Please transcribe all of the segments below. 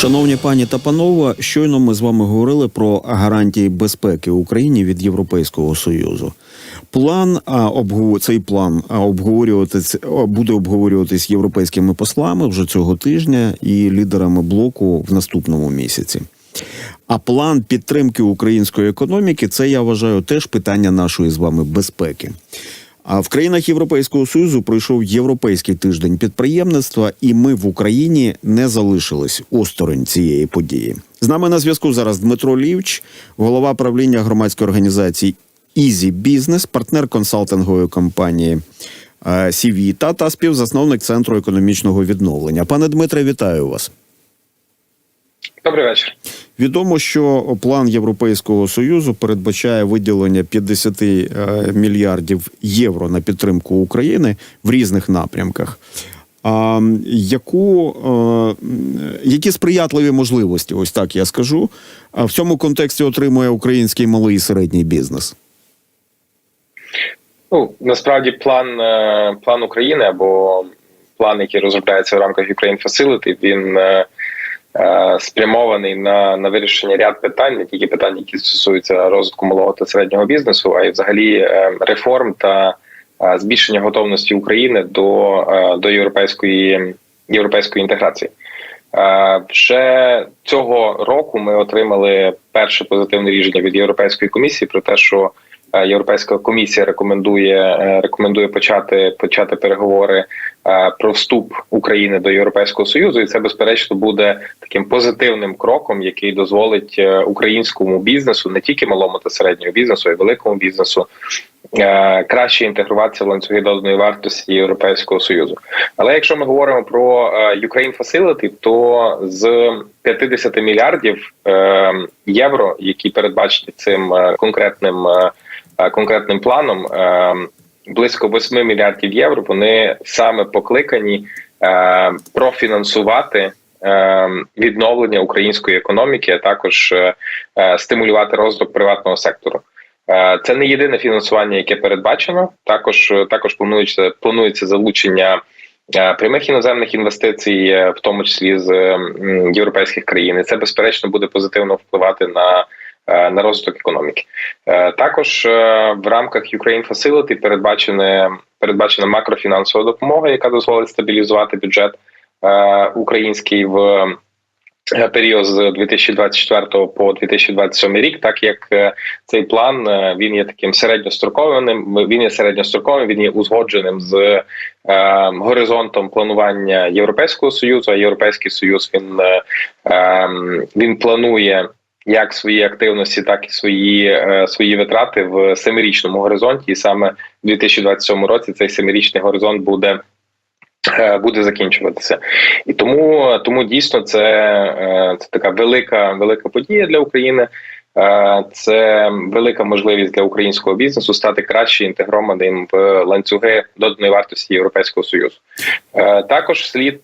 Шановні пані та панове, щойно ми з вами говорили про гарантії безпеки Україні від Європейського союзу. План а, обгу- цей план обговорюватись буде обговорюватись європейськими послами вже цього тижня і лідерами блоку в наступному місяці. А план підтримки української економіки це я вважаю теж питання нашої з вами безпеки. А в країнах Європейського союзу пройшов європейський тиждень підприємництва, і ми в Україні не залишились осторонь цієї події. З нами на зв'язку зараз Дмитро Лівч, голова правління громадської організації Easy Business, партнер консалтингової компанії е, Сівіта та співзасновник центру економічного відновлення. Пане Дмитре, вітаю вас. Добрий вечір. Відомо, що план Європейського союзу передбачає виділення 50 е, мільярдів євро на підтримку України в різних напрямках. А яку, е, які сприятливі можливості, ось так я скажу, а в цьому контексті отримує український малий і середній бізнес? Ну насправді план е, план України або план, який розробляється в рамках Ukraine Facility, він спрямований на, на вирішення ряд питань, не тільки питань, які стосуються розвитку малого та середнього бізнесу, а й взагалі е, реформ та е, збільшення готовності України до, е, до європейської європейської інтеграції. Е, Вже цього року ми отримали перше позитивне рішення від Європейської комісії про те, що е, Європейська комісія рекомендує е, рекомендує почати почати переговори е, про вступ України до Європейського союзу, і це безперечно буде таким позитивним кроком, який дозволить е, українському бізнесу, не тільки малому та середньому бізнесу, а й великому бізнесу. е, Краще інтегруватися в ланцюги доданої вартості Європейського союзу. Але якщо ми говоримо про е, Ukraine Facility, то з 50 мільярдів е, євро, які передбачені цим е, конкретним е, е, конкретним планом, е, близько 8 мільярдів євро, вони саме покликані е, профінансувати. е, Відновлення української економіки, а також е, е, стимулювати розвиток приватного сектору. Е, Це не єдине фінансування, яке передбачено. Також також планується планується залучення е, прямих іноземних інвестицій, е, в тому числі з європейських країн. І Це безперечно буде позитивно впливати на, е, на розвиток економіки. Е, Також е, в рамках Ukraine Facility передбачене передбачена макрофінансова допомога, яка дозволить стабілізувати бюджет е, український в. е, Період з 2024 по 2027 рік, так як е, цей план е, він є таким середньостроковим. Він є середньостроковим, він є узгодженим з е, горизонтом планування Європейського союзу. А європейський союз він, е, е, він планує як свої активності, так і свої, е, свої витрати в семирічному горизонті. І саме в 2027 році цей семирічний горизонт буде. е, Буде закінчуватися, і тому тому дійсно це, е, це така велика велика подія для України. Це велика можливість для українського бізнесу стати краще інтегрованим в ланцюги доданої вартості Європейського союзу. Також слід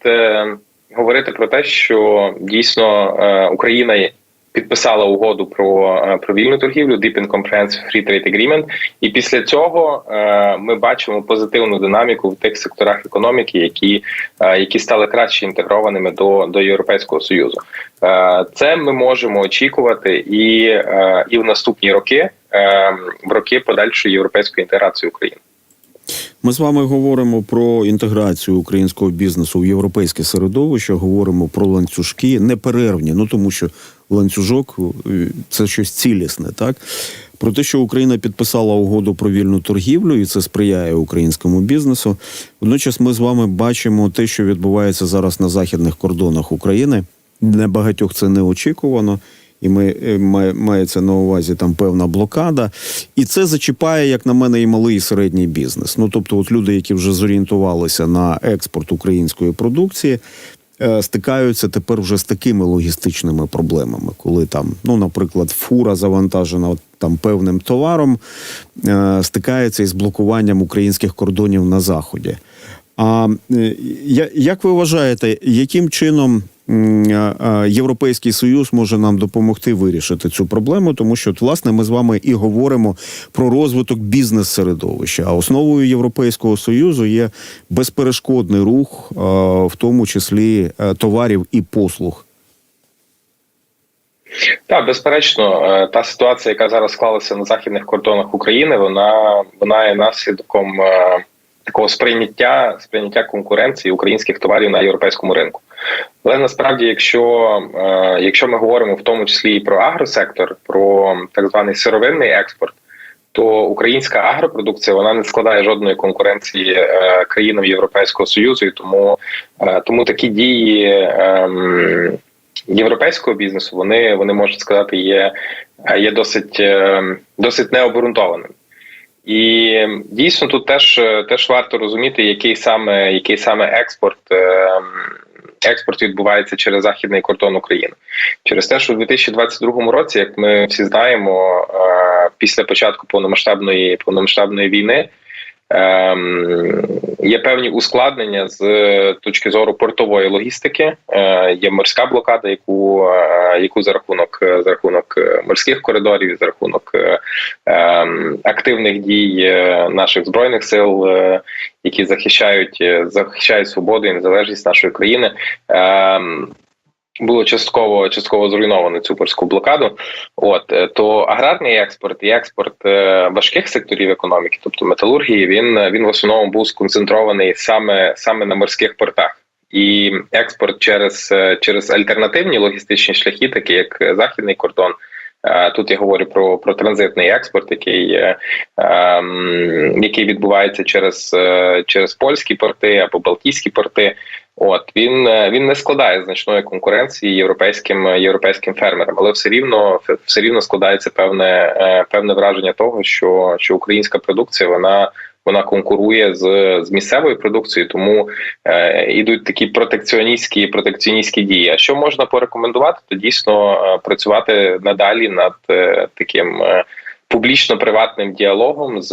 говорити про те, що дійсно Україна підписала угоду про, е, про вільну торгівлю Deep and Comprehensive Free Trade Agreement, і після цього е, ми бачимо позитивну динаміку в тих секторах економіки, які, е, які стали краще інтегрованими до, до Європейського союзу. Це ми можемо очікувати і, і в наступні роки, в роки подальшої європейської інтеграції України. Ми з вами говоримо про інтеграцію українського бізнесу в європейське середовище, говоримо про ланцюжки неперервні, ну тому що ланцюжок е, це щось цілісне, так. Про те, що Україна підписала угоду про вільну торгівлю, і це сприяє українському бізнесу. Водночас ми з вами бачимо те, що відбувається зараз на західних кордонах України. Для багатьох це неочікувано, і ми е, має- мається на увазі там певна блокада. І це зачіпає, як на мене, і малий і середній бізнес. Ну тобто, от люди, які вже зорієнтувалися на експорт української продукції. е, Стикаються тепер вже з такими логістичними проблемами, коли там, ну, наприклад, фура завантажена там певним товаром, е, стикається із блокуванням українських кордонів на заході. А як ви вважаєте, яким чином Європейський Союз може нам допомогти вирішити цю проблему? Тому що, власне, ми з вами і говоримо про розвиток бізнес-середовища. А основою Європейського союзу є безперешкодний рух, в тому числі е, товарів і послуг. Так, безперечно, е, та ситуація, яка зараз склалася на західних кордонах України, вона вона є наслідком е, такого сприйняття сприйняття конкуренції українських товарів на європейському ринку. Але насправді, якщо е, якщо ми говоримо в тому числі і про агросектор, про так званий сировинний експорт, то українська агропродукція вона не складає жодної конкуренції е, країнам Європейського союзу, і тому, е, тому такі дії. Е, європейського бізнесу вони вони можуть сказати є є досить е, досить необґрунтованим. І дійсно тут теж теж варто розуміти, який саме який саме експорт е, експорт відбувається через західний кордон України, через те, що у 2022 році, як ми всі знаємо, е, після початку повномасштабної повномасштабної війни. Ем, є певні ускладнення з точки зору портової логістики. Е, є морська блокада, яку е, яку за рахунок за рахунок морських коридорів, за рахунок ем, активних дій наших збройних сил, які захищають захищають свободу і незалежність нашої країни. Було частково частково зруйновано цю польську блокаду. От е, то аграрний експорт і експорт е, важких секторів економіки, тобто металургії, він він в основному був сконцентрований саме саме на морських портах. І експорт через е, через альтернативні логістичні шляхи, такі як західний кордон. Тут я говорю про про транзитний експорт, який ем, який відбувається через через польські порти або Балтійські порти. От він е, він не складає значної конкуренції європейським європейським фермерам, але все рівно все рівно складається певне е, певне враження того, що що українська продукція вона вона конкурує з з місцевою продукцією, тому е, ідуть такі протекціоністські протекціоністські дії. А що можна порекомендувати, то дійсно е, працювати надалі над е, таким е, публічно-приватним діалогом з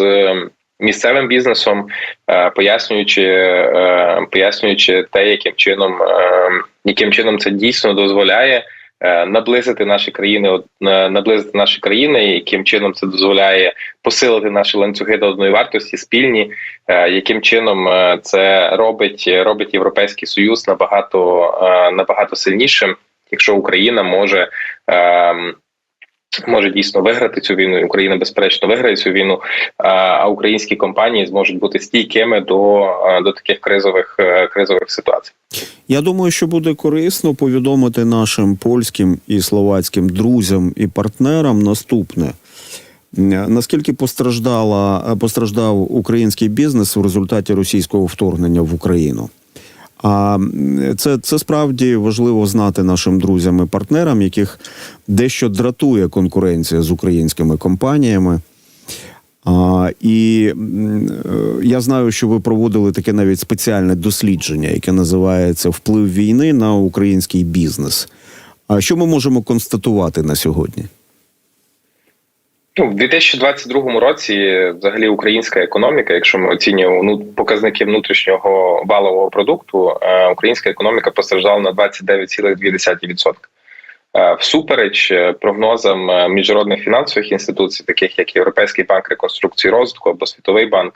місцевим бізнесом, е, пояснюючи е, пояснюючи те, яким чином е, яким чином це дійсно дозволяє. Наблизити наші країни, наблизити наші країни, яким чином це дозволяє посилити наші ланцюги до одної вартості, спільні, яким чином це робить робить європейський союз набагато набагато сильнішим, якщо Україна може ем, може дійсно виграти цю війну. Україна безперечно виграє цю війну. А українські компанії зможуть бути стійкими до до таких кризових е, кризових ситуацій. Я думаю, що буде корисно повідомити нашим польським і словацьким друзям і партнерам наступне. Наскільки постраждала постраждав український бізнес в результаті російського вторгнення в Україну? А це це справді важливо знати нашим друзям і партнерам, яких дещо дратує конкуренція з українськими компаніями. А, І е, я знаю, що ви проводили таке навіть спеціальне дослідження, яке називається Вплив війни на український бізнес. А що ми можемо констатувати на сьогодні? Ну, в 2022 році, взагалі, українська економіка, якщо ми оцінюємо ну, показники внутрішнього валового продукту, е, українська економіка постраждала на 29,2%. Е, всупереч е, прогнозам міжнародних фінансових інституцій, таких як Європейський банк реконструкції розвитку або Світовий банк,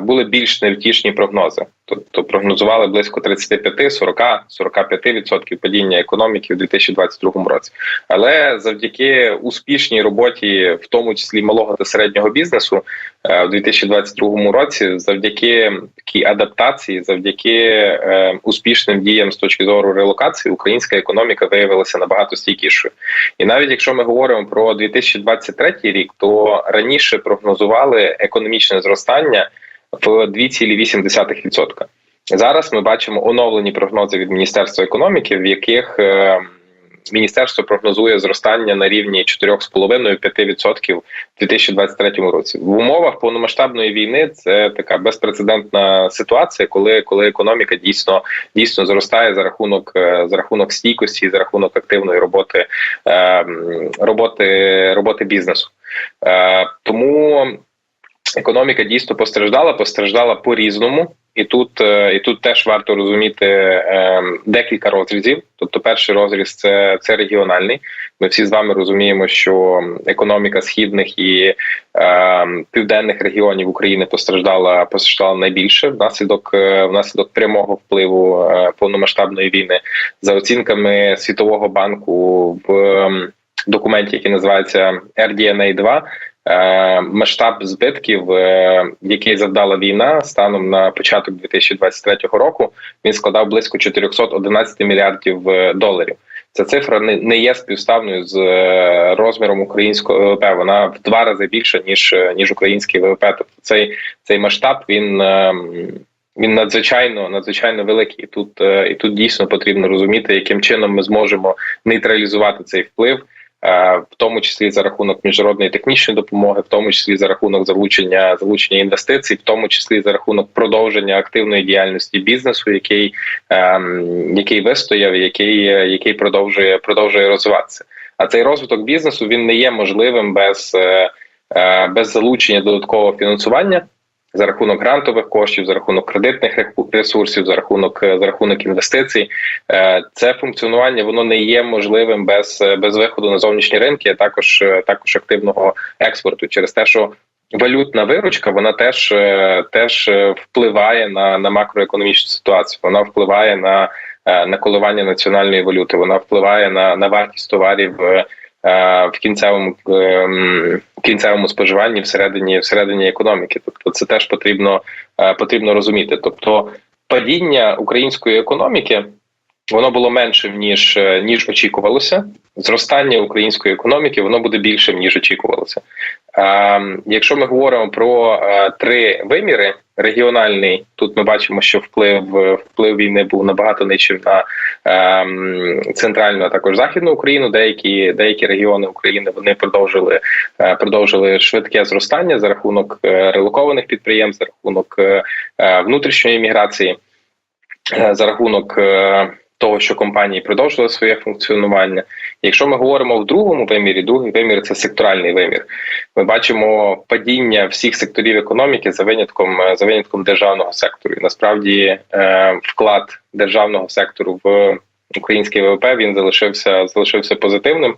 були більш невтішні прогнози, тобто прогнозували близько 35, 40, 45% падіння економіки у 2022 році. Але завдяки успішній роботі, в тому числі малого та середнього бізнесу, е, у 2022 році, завдяки такій адаптації, завдяки е, успішним діям з точки зору релокації, українська економіка виявилася набагато стійкішою. І навіть якщо ми говоримо про 2023 рік, то раніше прогнозували економічне зростання в 2,8%. Зараз ми бачимо оновлені прогнози від Міністерства економіки, в яких е, міністерство прогнозує зростання на рівні 4,5-5% в 2023 році. В умовах повномасштабної війни це така безпрецедентна ситуація, коли коли економіка дійсно дійсно зростає за рахунок е, за рахунок стійкості, за рахунок активної роботи е, роботи роботи бізнесу. Тому економіка дійсно постраждала, постраждала по різному, і тут е, і тут теж варто розуміти е, декілька розрізів. Тобто, перший розріз це це регіональний. Ми всі з вами розуміємо, що економіка східних і е, південних регіонів України постраждала постраждала найбільше внаслідок е, внаслідок прямого впливу повномасштабної війни за оцінками Світового банку в документі, який називається RDNA 2 е, масштаб збитків, е, який завдала війна станом на початок 2023 року, він складав близько 411 мільярдів е, доларів. Ця цифра не, є співставною з е, розміром українського ВВП. Вона в два рази більша ніж е, ніж український ВВП. Тобто цей цей масштаб він. е, Він надзвичайно надзвичайно великий. І тут е, і тут дійсно потрібно розуміти, яким чином ми зможемо нейтралізувати цей вплив, е, в тому числі за рахунок міжнародної технічної допомоги, в тому числі за рахунок залучення залучення інвестицій, в тому числі за рахунок продовження активної діяльності бізнесу, який ем, який вистояв, який е, який продовжує продовжує розвиватися. А цей розвиток бізнесу він не є можливим без, е, е, без залучення додаткового фінансування за рахунок грантових коштів, за рахунок кредитних ресурсів, за рахунок е, за рахунок інвестицій. Е, Це функціонування воно не є можливим без, е, без виходу на зовнішні ринки, а також також активного експорту через те, що валютна виручка вона теж теж впливає на, на макроекономічну ситуацію. Вона впливає на, на коливання національної валюти. Вона впливає на, на вартість товарів. Е, В кінцевому ем, в кінцевому споживанні всередині всередині економіки, тобто це теж потрібно е, потрібно розуміти. Тобто падіння української економіки воно було меншим ніж е, ніж очікувалося. Зростання української економіки воно буде більшим ніж очікувалося. Е, якщо ми говоримо про е, три виміри, регіональний, тут ми бачимо, що вплив е, вплив війни був набагато нижчим на е, центральну, а також західну Україну. Деякі деякі регіони України вони продовжили продовжили швидке зростання за рахунок релокованих підприємств, за рахунок внутрішньої міграції, за рахунок. Е, того, що компанії продовжили своє функціонування. Якщо ми говоримо в другому вимірі, другий вимір це секторальний вимір. Ми бачимо падіння всіх секторів економіки за винятком за винятком державного сектору. І насправді е, вклад державного сектору в український ВВП він залишився залишився позитивним.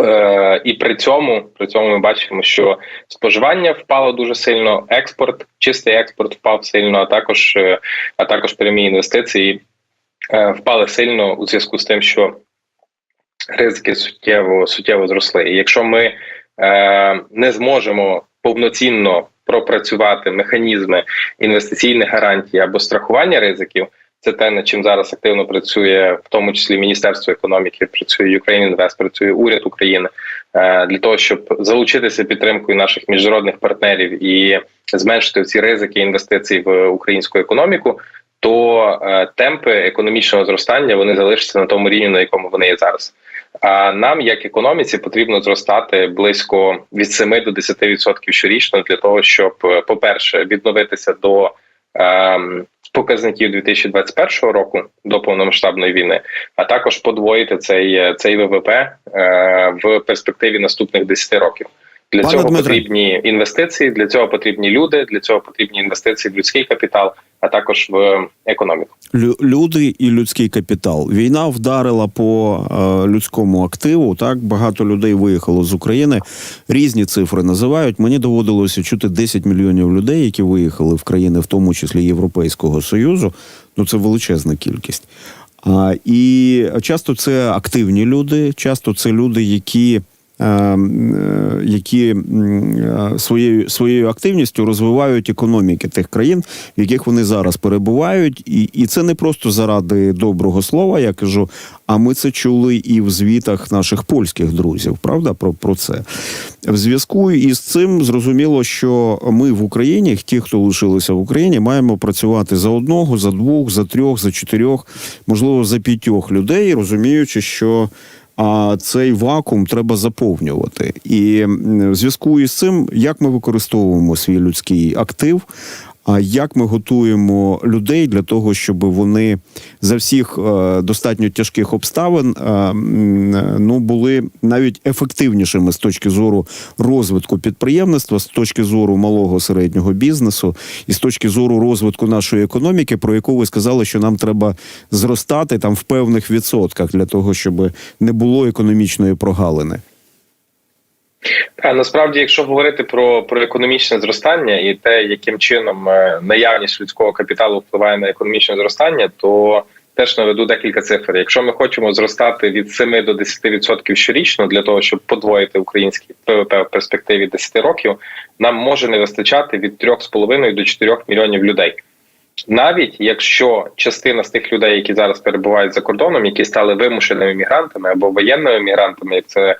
Е, і при цьому при цьому ми бачимо, що споживання впало дуже сильно, експорт, чистий експорт впав сильно, а також е, а також прямі інвестиції е, впали сильно у зв'язку з тим, що ризики суттєво суттєво зросли. І якщо ми е, не зможемо повноцінно пропрацювати механізми інвестиційних гарантій або страхування ризиків, це те, над чим зараз активно працює, в тому числі Міністерство економіки, працює Ukraine Invest, працює уряд України е, для того, щоб залучитися підтримкою наших міжнародних партнерів і зменшити ці ризики інвестицій в українську економіку. То е, темпи економічного зростання вони залишаться на тому рівні, на якому вони є зараз. А нам, як економіці, потрібно зростати близько від 7 до 10% щорічно для того, щоб, е, по-перше, відновитися до ем, показників 2021 року до повномасштабної війни, а також подвоїти цей, е, цей ВВП е, в перспективі наступних 10 років. Для Пане цього Дмитре. потрібні інвестиції, для цього потрібні люди, для цього потрібні інвестиції в людський капітал, а також в економіку. Лю- люди і людський капітал. Війна вдарила по е, людському активу. Так багато людей виїхало з України. Різні цифри називають. Мені доводилося чути 10 мільйонів людей, які виїхали в країни, в тому числі Європейського союзу. Ну це величезна кількість. А, і часто це активні люди, часто це люди, які. Е, е, Які е, своєю своєю активністю розвивають економіки тих країн, в яких вони зараз перебувають, і, і це не просто заради доброго слова, я кажу. А ми це чули і в звітах наших польських друзів, правда, про, про це. В зв'язку із цим зрозуміло, що ми в Україні, ті, хто лишилися в Україні, маємо працювати за одного, за двох, за трьох, за чотирьох, можливо, за п'ятьох людей, розуміючи, що а цей вакуум треба заповнювати. І в зв'язку із цим, як ми використовуємо свій людський актив. А як ми готуємо людей для того, щоб вони за всіх е, достатньо тяжких обставин е, ну були навіть ефективнішими з точки зору розвитку підприємництва, з точки зору малого середнього бізнесу і з точки зору розвитку нашої економіки, про яку ви сказали, що нам треба зростати там в певних відсотках для того, щоб не було економічної прогалини. А насправді, якщо говорити про, про економічне зростання і те, яким чином е, наявність людського капіталу впливає на економічне зростання, то теж наведу декілька цифр. Якщо ми хочемо зростати від 7 до 10% щорічно для того, щоб подвоїти український ПВП в перспективі 10 років, нам може не вистачати від 3,5 до 4 мільйонів людей. Навіть якщо частина з тих людей, які зараз перебувають за кордоном, які стали вимушеними мігрантами або воєнними мігрантами, як це е,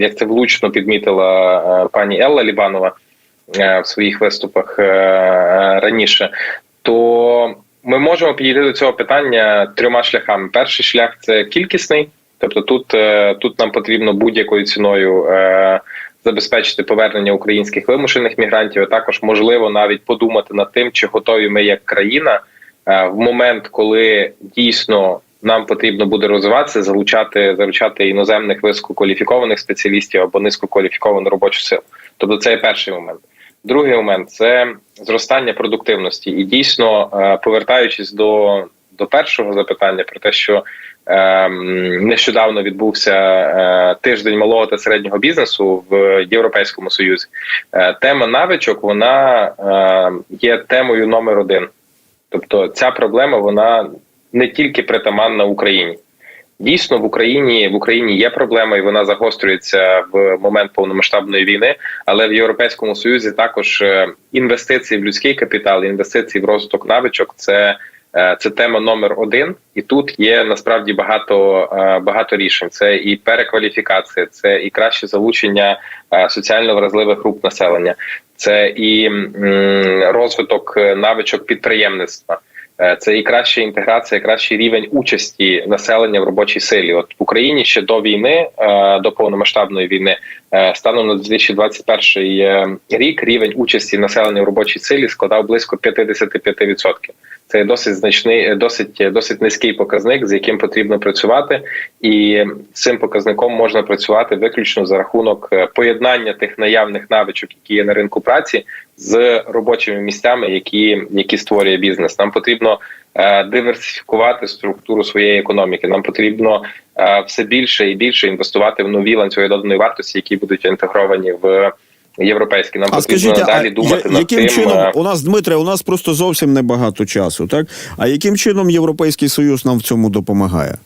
як це влучно підмітила е, пані Елла Лібанова е, в своїх виступах е, раніше, то ми можемо підійти до цього питання трьома шляхами. Перший шлях це кількісний, тобто тут, тут нам потрібно будь-якою ціною. Забезпечити повернення українських вимушених мігрантів, а також можливо навіть подумати над тим, чи готові ми як країна в момент, коли дійсно нам потрібно буде розвиватися, залучати залучати іноземних висококваліфікованих спеціалістів або низькокваліфіковану робочу силу. Тобто, це є перший момент. Другий момент це зростання продуктивності, і дійсно е, повертаючись до, до першого запитання про те, що е, нещодавно відбувся е, тиждень малого та середнього бізнесу в Європейському Союзі. Е, тема навичок вона е, є темою номер один. Тобто, ця проблема вона не тільки притаманна Україні. Дійсно, в Україні в Україні є проблема, і вона загострюється в момент повномасштабної війни. Але в Європейському Союзі також е, інвестиції в людський капітал, інвестиції в розвиток навичок це, е, це тема номер один. І тут є насправді багато е, багато рішень. Це і перекваліфікація, це і краще залучення соціально вразливих груп населення, це і розвиток навичок підприємництва. Е, це і краща інтеграція, кращий рівень участі населення в робочій силі. От в Україні ще до війни, е, до повномасштабної війни, е, станом на 2021 рік рівень участі населення в робочій силі складав близько 55%. Це досить значний, досить досить низький показник, з яким потрібно працювати, і цим показником можна працювати виключно за рахунок поєднання тих наявних навичок, які є на ринку праці, з робочими місцями, які які створює бізнес. Нам потрібно е, диверсифікувати структуру своєї економіки. Нам потрібно е, все більше і більше інвестувати в нові ланцюги доданої вартості, які будуть інтегровані в. Європейські нам а потрібно скажіть, далі а думати я, над яким тим, чином е, у нас Дмитре, у нас просто зовсім небагато часу, так а яким чином Європейський Союз нам в цьому допомагає?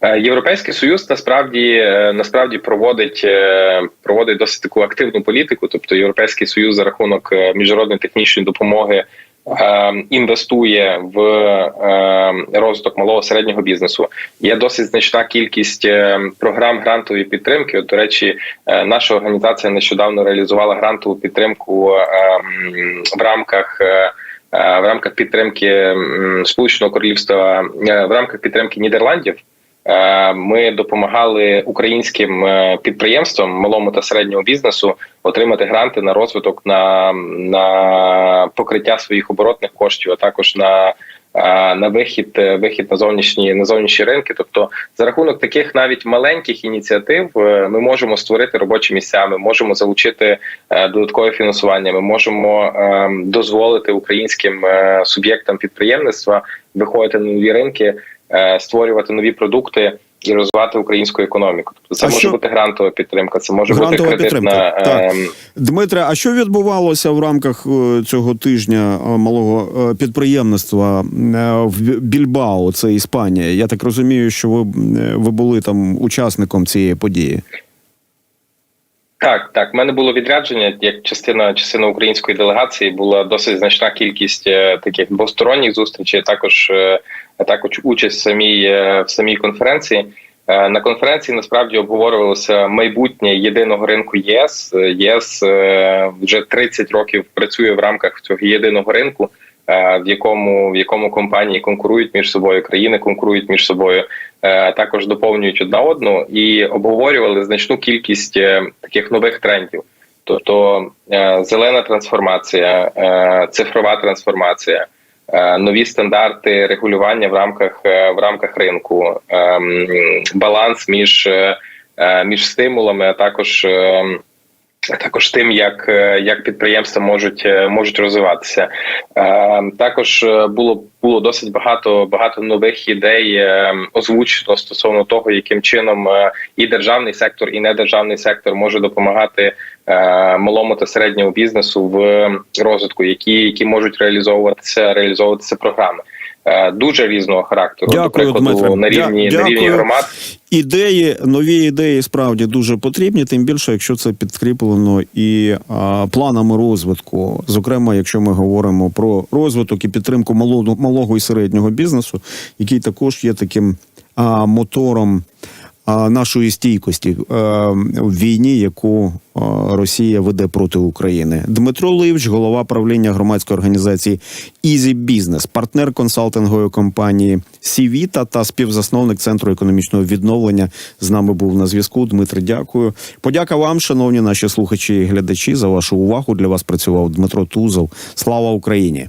Е, Європейський союз насправді е, насправді проводить проводить досить таку активну політику. Тобто, європейський союз за рахунок міжнародної технічної допомоги інвестує в розвиток малого середнього бізнесу. Є досить значна кількість програм грантової підтримки. От, До речі, наша організація нещодавно реалізувала грантову підтримку в рамках. В рамках підтримки Сполученого Королівства в рамках підтримки Нідерландів Е, ми допомагали українським е, підприємствам, малому та середньому бізнесу отримати гранти на розвиток на на покриття своїх оборотних коштів, а також на е, на вихід вихід на зовнішні на зовнішні ринки. Тобто, за рахунок таких навіть маленьких ініціатив, ми можемо створити робочі місця. Ми можемо залучити додаткове фінансування. Ми можемо дозволити українським суб'єктам підприємництва виходити на нові ринки. Е, створювати нові продукти і розвивати українську економіку. Тобто це а може що... бути грантова підтримка. Це може грантова бути кредитна... підтримка. Так. Ем, Дмитре. А що відбувалося в рамках е, цього тижня е, малого підприємництва в Більбао? Це Іспанія? Я так розумію, що ви, ви були там учасником цієї події. Так, так, в мене було відрядження як частина частина української делегації. Була досить значна кількість е, таких двосторонніх зустрічей. Також е, також участь в самій е, в самій конференції. На конференції насправді обговорювалося майбутнє єдиного ринку ЄС. ЄС вже 30 років працює в рамках цього єдиного ринку. Е, в якому в якому компанії конкурують між собою, країни конкурують між собою, е, також доповнюють одна одну і обговорювали значну кількість е, таких нових трендів. Тобто зелена трансформація, цифрова трансформація, нові стандарти регулювання в рамках в рамках ринку, баланс між між стимулами, а також також тим, як, е, як підприємства можуть е, можуть розвиватися. Е, Також було було досить багато багато нових ідей озвучено стосовно того, яким чином і державний сектор, і недержавний сектор може допомагати малому та середньому бізнесу в розвитку, які, які можуть реалізовуватися реалізовуватися програми. Е, Дуже різного характеру, Дякую, до прикладу, на рівні, Дя- на рівні дякую. громад. Ідеї, нові ідеї справді дуже потрібні, тим більше, якщо це підкріплено і а, планами розвитку. Зокрема, якщо ми говоримо про розвиток і підтримку малого, малого і середнього бізнесу, який також є таким а, мотором нашої стійкості в війні, яку Росія веде проти України. Дмитро Ливч, голова правління громадської організації Easy Business, партнер консалтингової компанії Сівіта та співзасновник центру економічного відновлення. З нами був на зв'язку. Дмитро, дякую. Подяка вам, шановні наші слухачі і глядачі, за вашу увагу. Для вас працював Дмитро Тузов. Слава Україні!